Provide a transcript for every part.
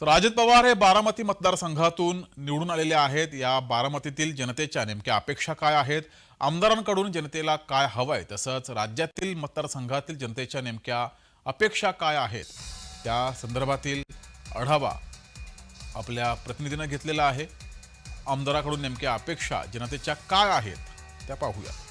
तर अजित पवार हे बारामती मतदारसंघातून निवडून आलेले आहेत. या बारामतीतील जनतेच्या नेमक्या अपेक्षा काय आहेत? आमदारांकडून जनतेला काय हवंय? तसंच राज्यातील मतदारसंघातील जनतेच्या नेमक्या अपेक्षा काय आहेत? त्या संदर्भातील आढावा आपल्या प्रतिनिधीनं घेतलेला आहे. आमदाराकडून नेमक्या अपेक्षा जनतेच्या काय आहेत? त्या पाहूया.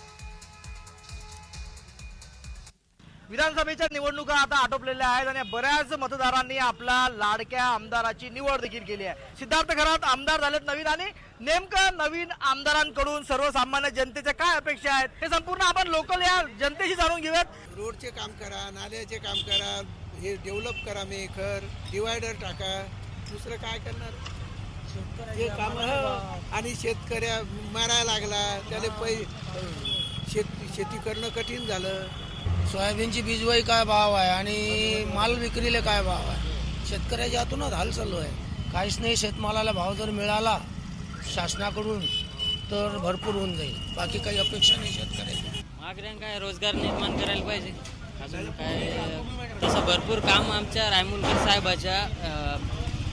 विधानसभेच्या निवडणुका आता आटोपलेल्या आहेत आणि बऱ्याच मतदारांनी आपल्या लाडक्या आमदाराची निवड देखील केली आहे. सिद्धार्थ घरात आमदार झालेत नवीन आणि नेमकं नवीन आमदारांकडून सर्वसामान्य जनतेच्या काय अपेक्षा आहेत हे संपूर्ण आपण लोकल या जनतेशी जाणून घेऊयात. रोडचे काम करा नाल्याचे काम करा हे डेव्हलप करा मेखर डिवायडर टाका. दुसरं काय करणार? हे काम आणि शेतकऱ्या मारायला लागला. त्याला पै शेत शेती करणं कठीण झालं. सोयाबीनची बीजवाई काय भाव आहे आणि माल विक्रीला काय भाव आहे? शेतकऱ्याच्या हातूनच हाल चालू आहे. काहीच नाही शेतमालाला भाव जर मिळाला शासनाकडून तर भरपूर होऊन जाईल. बाकी काही अपेक्षा नाही शेतकऱ्याची. मागण्या काय रोजगार निर्माण करायला पाहिजे. अजून काय तसं भरपूर काम आमच्या रायमुलकर साहेबाच्या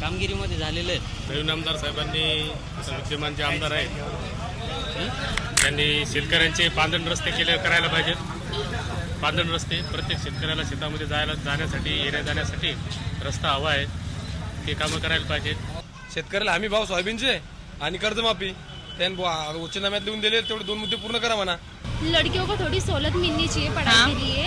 कामगिरीमध्ये झालेलं आहे. नवीन आमदार साहेबांनी आता विद्यमान जे आमदार आहेत? त्यांनी शेतकऱ्यांचे पांदण रस्ते केले करायला पाहिजेत. पांदण रस्ते प्रत्येक शेतकऱ्याला शेतामध्ये जायला जाण्यासाठी येण्या जाण्यासाठी रस्ता हवा आहे. ते कामं करायला पाहिजेत. शेतकऱ्याला हमी भाव सोयाबीनचे आणि कर्जमाफी. त्यांनी उच्चनाम्यात लिहून दिले तेवढे दोन मुद्दे पूर्ण करा म्हणा. लड़कियों को थोड़ी सहूलत मिलनी चाहिए पढ़ाई के लिए।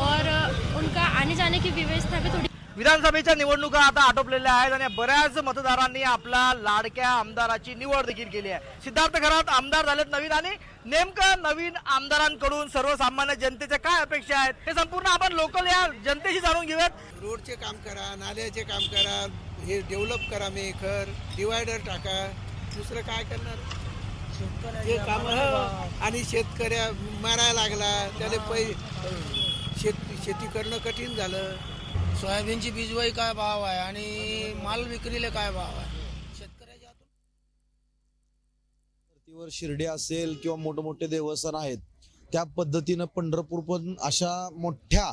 और उनका आने जाने की व्यवस्था भी थोड़ी विधानसभेच्या निवडणुका आता आटोपलेल्या आहेत आणि बऱ्याच मतदारांनी आपला लाडक्या आमदाराची निवड देखील केली आहे. सिद्धार्थ घरात आमदार झालेत नवीन आणि नेमकं नवीन आमदारांकडून सर्वसामान्य जनतेच्या काय अपेक्षा आहेत हे संपूर्ण आपण लोकल या जनतेशी जाणून घेऊयात. रोडचे काम करा नाल्याचे काम करा हे डेव्हलप करा मी घर डिवायडर टाका. दुसरं काय करणार? हे काम हो. आणि शेतकऱ्या मारायला लागला. त्याला पै शेत शेती करणं कठीण झालं. सोयाबीनची बीजवाई काय भाव आहे आणि माल विक्रीला काय भाव आहे? शेतकऱ्याच्या शिर्डी असेल किंवा मोठे मोठे देवस्थान आहेत त्या पद्धतीनं पंढरपूर पण अशा मोठ्या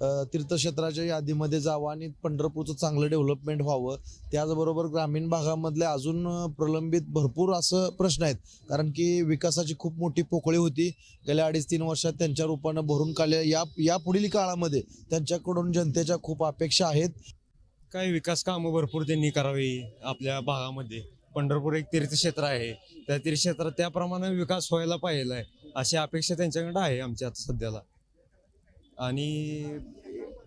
तीर्थक्षेत्राच्या यादीमध्ये जावं आणि पंढरपूरचं चांगलं डेव्हलपमेंट व्हावं. त्याचबरोबर ग्रामीण भागामधले अजून प्रलंबित भरपूर असं प्रश्न आहेत. कारण की विकासाची खूप मोठी पोकळी होती. गेल्या अडीच तीन वर्षात त्यांच्या रूपानं भरून काढल्या. या या पुढील काळामध्ये त्यांच्याकडून जनतेच्या खूप अपेक्षा आहेत. काही विकास कामं भरपूर त्यांनी करावी आपल्या भागामध्ये. पंढरपूर एक तीर्थक्षेत्र आहे. त्या तीर्थक्षेत्रात त्याप्रमाणे विकास व्हायला पाहिजे अशी अपेक्षा त्यांच्याकडे आहे आमच्या सध्याला. आणि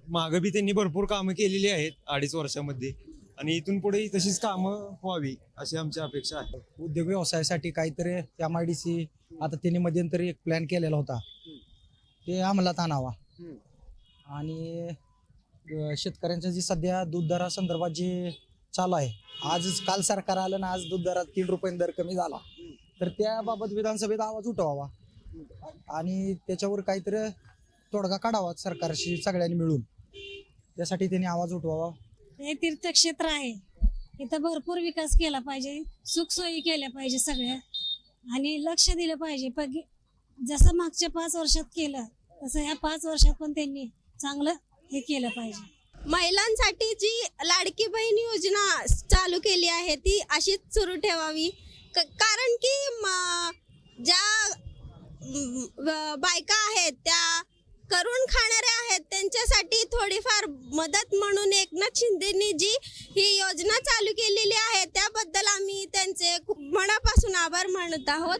मागं बी त्यांनी भरपूर कामं केलेली आहेत अडीच वर्षामध्ये. आणि इथून पुढे तशीच कामं व्हावी अशी आमची अपेक्षा आहे. उद्योग व्यवसायासाठी काहीतरी एम आय डी सी आता त्यांनी मध्यंतरी एक प्लॅन केलेला होता. ते अंमलात आणावा. आणि शेतकऱ्यांच्या जी सध्या दूध दरासंदर्भात जे चालू आहे आज काल सरकार आलं ना आज दूध दरात तीन रुपये दर कमी झाला. तर त्याबाबत विधानसभेत आवाज उठवावा. आणि त्याच्यावर काहीतरी तोडगा काढावा सरकारशी सगळ्यांनी मिळून. त्यासाठी त्यांनी आवाज उठवावा. हे तीर्थक्षेत्र आहे. इथं भरपूर विकास केला पाहिजे सुखसोयी केल्या पाहिजे सगळ्या. आणि लक्ष दिलं पाहिजे. पण जसं मागच्या पाच वर्षात केलं तसं ह्या पाच वर्षात पण त्यांनी चांगलं हे केलं पाहिजे. महिलांसाठी जी लाडकी बहीण योजना चालू केली आहे ती अशीच सुरू ठेवावी. क- कारण की म- ज्या म, व- बायका आहेत त्या करून खाणारे आहेत. त्यांच्यासाठी थोडीफार मदत म्हणून एकनाथ शिंदेनी जी ही योजना चालू केलेली आहे त्याबद्दल आम्ही त्यांचे खूप मनापासून आभार मानत आहोत.